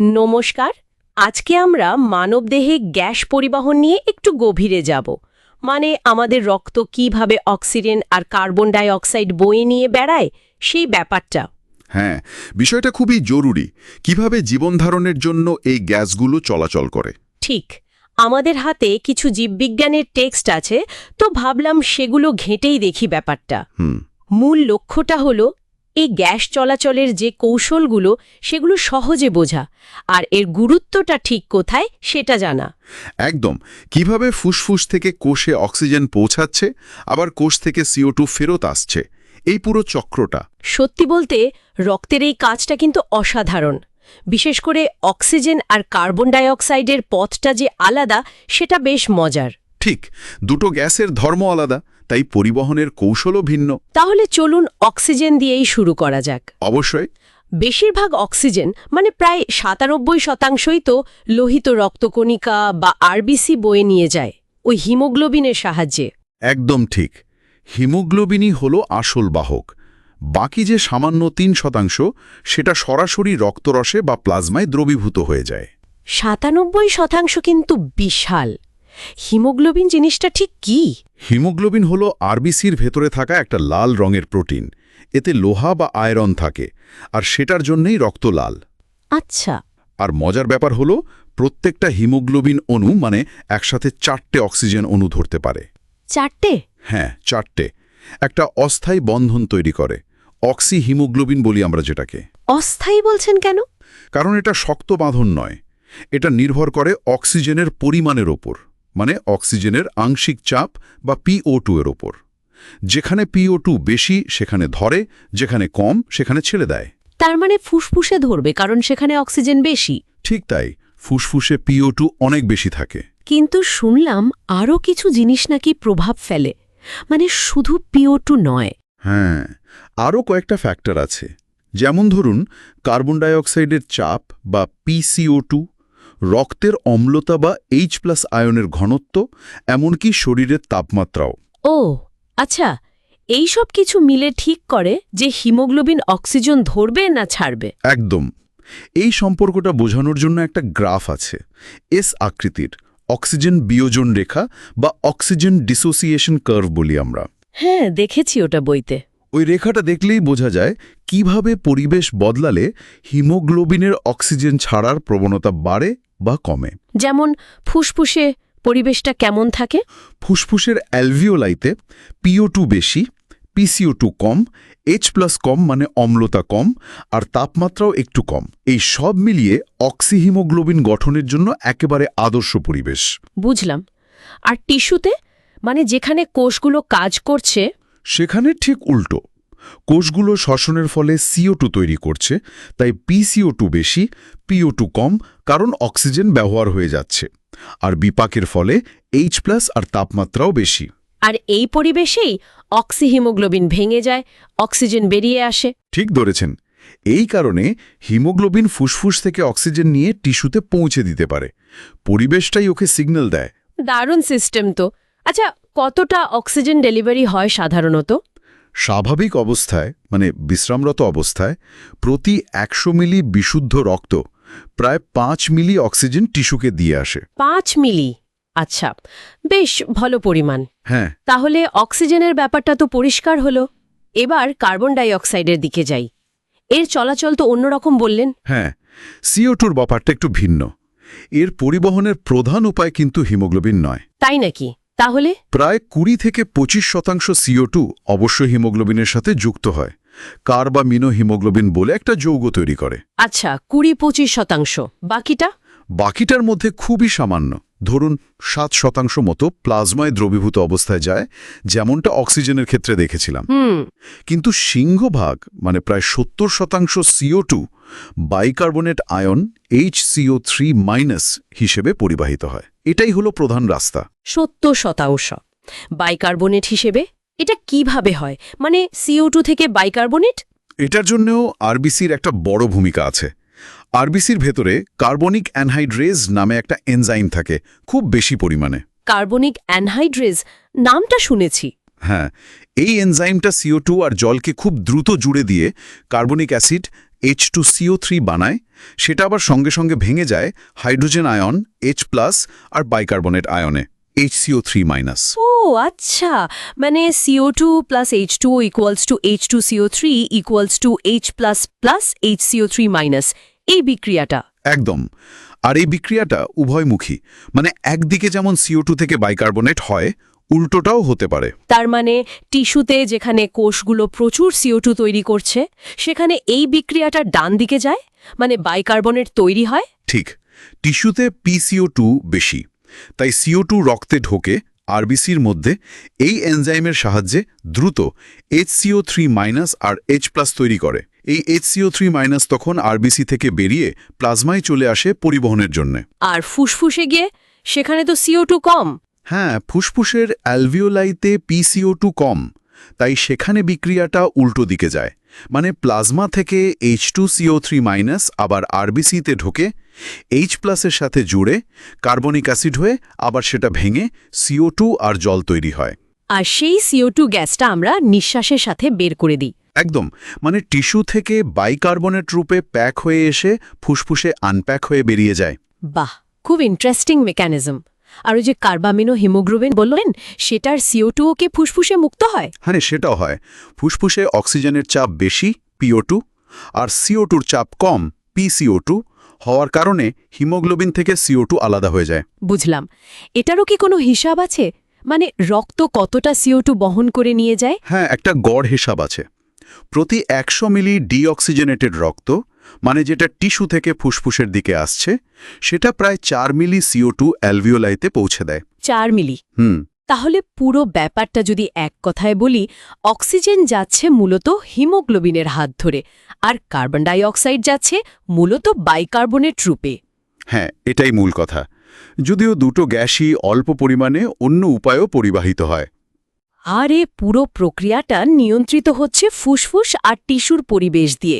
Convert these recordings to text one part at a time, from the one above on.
নমস্কার আজকে আমরা মানবদেহে গ্যাস পরিবহন নিয়ে একটু গভীরে যাব। মানে আমাদের রক্ত কীভাবে অক্সিজেন আর কার্বন ডাই অক্সাইড বয়ে নিয়ে বেড়ায় সেই ব্যাপারটা। হ্যাঁ বিষয়টা খুবই জরুরি। কীভাবে জীবনধারণের জন্য এই গ্যাসগুলো চলাচল করে? ঠিক আমাদের হাতে কিছু জীববিজ্ঞানের টেক্সট আছে তো ভাবলাম সেগুলো ঘেঁটেই দেখি ব্যাপারটা। হুম। মূল লক্ষ্যটা হলো এই গ্যাস চলাচলের যে কৌশলগুলো সেগুলো সহজে বোঝা। আর এর গুরুত্বটা ঠিক কোথায় সেটা জানা। একদম। কীভাবে ফুসফুস থেকে কোষে অক্সিজেন পৌঁছাচ্ছে আবার কোষ থেকে সিও ফেরত আসছে এই পুরো চক্রটা। সত্যি বলতে রক্তের এই কাজটা কিন্তু অসাধারণ। বিশেষ করে অক্সিজেন আর কার্বন ডাইঅক্সাইডের পথটা যে আলাদা সেটা বেশ মজার। ঠিক দুটো গ্যাসের ধর্ম আলাদা। তাই পরিবহনের কৌশলও ভিন্ন। তাহলে চলুন অক্সিজেন দিয়েই শুরু করা যাক। অবশ্যই। বেশিরভাগ অক্সিজেন মানে প্রায় সাতানব্বই শতাংশই তো লোহিত রক্তকণিকা বা আরবিসি বয়ে নিয়ে যায় ওই হিমোগ্লোবিনের সাহায্যে। একদম ঠিক। হিমোগ্লোবিনই হল আসল বাহক। বাকি যে সামান্য তিন শতাংশ সেটা সরাসরি রক্তরসে বা প্লাজমায় দ্রবীভূত হয়ে যায়। সাতানব্বই শতাংশ কিন্তু বিশাল। হিমোগ্লোবিন জিনিসটা ঠিক কি? হিমোগ্লোবিন হল আরবিসির ভেতরে থাকা একটা লাল রঙের প্রোটিন। এতে লোহা বা আয়রন থাকে আর সেটার জন্যই রক্ত লাল। আচ্ছা। আর মজার ব্যাপার হল প্রত্যেকটা হিমোগ্লোবিন অণু মানে একসাথে চারটে অক্সিজেন অণু ধরতে পারে। চারটে? হ্যাঁ চারটে। একটা অস্থায়ী বন্ধন তৈরি করে অক্সি হিমোগ্লোবিন বলি আমরা যেটাকে। অস্থায়ী বলছেন কেন? কারণ এটা শক্ত বাঁধন নয় এটা নির্ভর করে অক্সিজেনের পরিমাণের ওপর। মানে অক্সিজেনের আংশিক চাপ বা পিও টু এর ওপর। যেখানে পিও টু বেশি সেখানে ধরে যেখানে কম সেখানে ছেড়ে দেয়। তার মানে ফুসফুসে ধরবে কারণ সেখানে অক্সিজেন বেশি। ঠিক তাই ফুসফুসে পিও টু অনেক বেশি থাকে। কিন্তু শুনলাম আরও কিছু জিনিস নাকি প্রভাব ফেলে। মানে শুধু পিও টু নয়। হ্যাঁ আরও কয়েকটা ফ্যাক্টর আছে। যেমন ধরুন কার্বন ডাইঅক্সাইডের চাপ বা পিসিও টু রক্তের অম্লতা বা এইচ প্লাস আয়নের ঘনত্ব এমনকি শরীরের তাপমাত্রাও। ও আচ্ছা এই সব কিছু মিলে ঠিক করে যে হিমোগ্লোবিন অক্সিজেন ধরবে না ছাড়বে? একদম। এই সম্পর্কটা বোঝানোর জন্য একটা গ্রাফ আছে। এস আকৃতির অক্সিজেন বিয়োজন রেখা বা অক্সিজেন ডিসোসিয়েশন কার্ভ বলি আমরা। হ্যাঁ দেখেছি ওটা বইতে। ওই রেখাটা দেখলেই বোঝা যায় কীভাবে পরিবেশ বদলালে হিমোগ্লোবিনের অক্সিজেন ছাড়ার প্রবণতা বাড়ে বা কমে। যেমন ফুসফুসে পরিবেশটা কেমন থাকে? ফুসফুসের অ্যালভিওলাইতে পিও বেশি পিসিও টু কম এইচ প্লাস কম মানে অম্লতা কম আর তাপমাত্রাও একটু কম। এই সব মিলিয়ে অক্সিহিমোগ্লোবিন গঠনের জন্য একেবারে আদর্শ পরিবেশ। বুঝলাম। আর টিস্যুতে? মানে যেখানে কোষগুলো কাজ করছে সেখানে ঠিক উল্টো। কোষগুলো শ্বসনের ফলে সিও তৈরি করছে তাই পিসিও টু বেশি পিও কম কারণ অক্সিজেন ব্যবহার হয়ে যাচ্ছে। আর বিপাকের ফলে এইচ প্লাস আর তাপমাত্রাও বেশি। আর এই পরিবেশেই অক্সিহিমোগ্লোবিন ভেঙে যায় অক্সিজেন বেরিয়ে আসে। ঠিক ধরেছেন। এই কারণে হিমোগ্লোবিন ফুসফুস থেকে অক্সিজেন নিয়ে টিস্যুতে পৌঁছে দিতে পারে। পরিবেশটাই ওকে সিগন্যাল দেয়। দারুণ সিস্টেম তো। আচ্ছা কতটা অক্সিজেন ডেলিভারি হয় সাধারণত? স্বাভাবিক অবস্থায় মানে বিশ্রামরত অবস্থায় প্রতি একশো মিলি বিশুদ্ধ রক্ত প্রায় পাঁচ মিলি অক্সিজেন টিস্যুকে দিয়ে আসে। পাঁচ মিলি? আচ্ছা বেশ ভালো পরিমাণ। হ্যাঁ। তাহলে অক্সিজেনের ব্যাপারটা তো পরিষ্কার হলো। এবার কার্বন ডাই অক্সাইডের দিকে যাই। এর চলাচল তো অন্যরকম বললেন। হ্যাঁ সিও টুর ব্যাপারটা একটু ভিন্ন। এর পরিবহনের প্রধান উপায় কিন্তু হিমোগ্লোবিন নয়। তাই নাকি? তাহলে? প্রায় কুড়ি থেকে পঁচিশ শতাংশ সিও টু অবশ্য হিমোগ্লোবিনের সাথে যুক্ত হয়। কার বা মিনো হিমোগ্লোবিন বলে একটা যৌগ তৈরি করে। আচ্ছা কুড়ি পঁচিশ শতাংশ। বাকিটা? বাকিটার মধ্যে খুবই সামান্য। ধরুন সাত শতাংশ মতো প্লাজমায় দ্রবীভূত অবস্থায় যায় যেমনটা অক্সিজেনের ক্ষেত্রে দেখেছিলাম। কিন্তু সিংহভাগ মানে প্রায় সত্তর শতাংশ CO two bicarbonate ion H CO three minus হিসেবে পরিবাহিত হয়। এটাই হলো প্রধান রাস্তা। সত্তর শতাংশ। বাইকার্বনেট হিসেবে এটা কীভাবে হয়? মানে সিও থেকে বাইকার্বনেট? এটার জন্যও আরবিসির একটা বড় ভূমিকা আছে। আরবিসির ভেতরে কার্বনিক অ্যানহাইড্রেজ নামে একটা এনজাইম থাকে খুব বেশি পরিমাণে। কার্বনিক অ্যানহাইড্রেজ নামটা শুনেছি। হ্যাঁ এই এনজাইমটা সিও আর জলকে খুব দ্রুত জুড়ে দিয়ে carbonic acid H two CO three বানায় সেটা আবার সঙ্গে সঙ্গে ভেঙে যায় হাইড্রোজেন আয়ন এইচ প্লাস আর বাইকার্বনেট আয়নে এইচ সিও থ্রি মাইনাস ও আচ্ছা। মানে CO two plus H two equals to H two CO three equals to H plus plus H CO three minus এই বিক্রিয়াটা। একদম। আর এই বিক্রিয়াটা উভয়মুখী। মানে একদিকে যেমন সিও টু থেকে বাইকার্বনেট হয় উল্টোটাও হতে পারে। তার মানে টিস্যুতে যেখানে কোষগুলো প্রচুর সিও টু তৈরি করছে সেখানে এই বিক্রিয়াটা ডান দিকে যায়? মানে বাইকার্বনেট তৈরি হয়? ঠিক। টিস্যুতে পিসিও টু বেশি। তাই সিও টু রক্তে ঢোকে আরবিসির মধ্যে এই এনজাইমের সাহায্যে দ্রুত এইচসিও থ্রি মাইনাস আর এইচ প্লাস তৈরি করে। এই এইচসিও থ্রি মাইনাস তখন আরবিসি থেকে বেরিয়ে প্লাজমায় চলে আসে পরিবহনের জন্যে। আর ফুসফুসে গিয়ে সেখানে তো সিও টু কম। হ্যাঁ ফুসফুসের অ্যালভিওলাইতে পিসিও টু কম তাই সেখানে বিক্রিয়াটা উল্টো দিকে যায়। মানে প্লাজমা থেকে H two CO three minus আবার আরবিসিতে ঢোকে এইচ প্লাসের সাথে জুড়ে কার্বনিক অ্যাসিড হয়ে আবার সেটা ভেঙে সিও টু আর জল তৈরি হয়। আর সেই সিও টু গ্যাসটা আমরা নিঃশ্বাসের সাথে বের করে দিই। একদম মানে টিস্যু থেকে বাইকার্বনেট রূপে প্যাক হয়ে এসে ফুসফুসে আনপ্যাক হয়ে বেরিয়ে যায়। বাহ খুব ইন্টারেস্টিং মেকানিজম আর ওই যে কার্বামিনো হিমোগ্লোবিন বললেন সেটার সিও কি ফুসফুসে মুক্ত হয়? হ্যাঁ সেটাও হয়। ফুসফুসে অক্সিজেনের চাপ বেশি পিও টু আর সিও টুর চাপ কম পিসিও টু হওয়ার কারণে হিমোগ্লোবিন থেকে সিও টু আলাদা হয়ে যায়। বুঝলাম। এটারও কি কোনো হিসাব আছে? মানে রক্ত কতটা সিও টু বহন করে নিয়ে যায়? হ্যাঁ একটা গড় হিসাব আছে। প্রতি একশো মিলি ডিঅক্সিজেনেটেড রক্ত মানে যেটা টিস্যু থেকে ফুসফুসের দিকে আসছে সেটা প্রায় চার মিলি সিও টু অ্যালভিওলাইতে পৌঁছে দেয়। চার মিলি? হুম। তাহলে পুরো ব্যাপারটা যদি এক কথায় বলি অক্সিজেন যাচ্ছে মূলত হিমোগ্লোবিনের হাত ধরে আর কার্বন ডাই অক্সাইড যাচ্ছে মূলত বাইকার্বনেট রূপে। হ্যাঁ এটাই মূল কথা। যদিও দুটো গ্যাসই অল্প পরিমাণে অন্য উপায়েও পরিবাহিত হয়। আর এ পুরো প্রক্রিয়াটা নিয়ন্ত্রিত হচ্ছে ফুসফুস আর টিস্যুর পরিবেশ দিয়ে।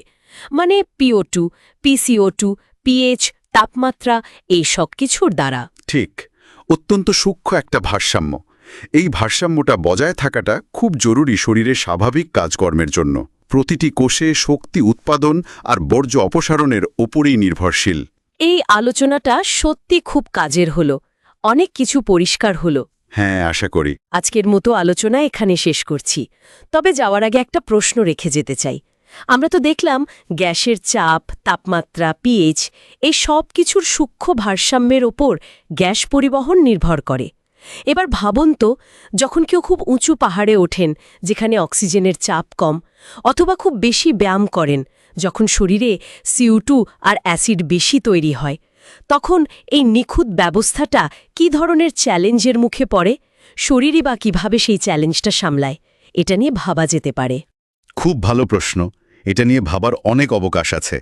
মানে PO two PCO two pH তাপমাত্রা এই সব কিছুর দ্বারা। ঠিক। অত্যন্ত সূক্ষ্ম একটা ভারসাম্য। এই ভারসাম্যটা বজায় থাকাটা খুব জরুরি শরীরের স্বাভাবিক কাজকর্মের জন্য। প্রতিটি কোষে শক্তি উৎপাদন আর বর্জ্য অপসারণের ওপরেই নির্ভরশীল। এই আলোচনাটা সত্যি খুব কাজের হলো। অনেক কিছু পরিষ্কার হলো। হ্যাঁ আশা করি। আজকের মতো আলোচনা এখানে শেষ করছি। তবে যাওয়ার আগে একটা প্রশ্ন রেখে যেতে চাই। আমরা তো দেখলাম গ্যাসের চাপ, তাপমাত্রা, পিএইচ, এই সব কিছুর সূক্ষ্ম ভারসাম্যের ওপর গ্যাস পরিবহন নির্ভর করে। এবার ভাবুন তো, যখন কেউ খুব উঁচু পাহাড়ে ওঠেন, যেখানে অক্সিজেনের চাপ কম, অথবা খুব বেশি ব্যায়াম করেন, যখন শরীরে সিউ আর অ্যাসিড বেশি তৈরি হয়, তখন এই নিখুঁত ব্যবস্থাটা কি ধরনের চ্যালেঞ্জের মুখে পড়ে? শরীরই বা কীভাবে সেই চ্যালেঞ্জটা সামলায়? এটা নিয়ে ভাবা যেতে পারে। খুব ভালো প্রশ্ন। এটা নিয়ে ভাবার অনেক অবকাশ আছে।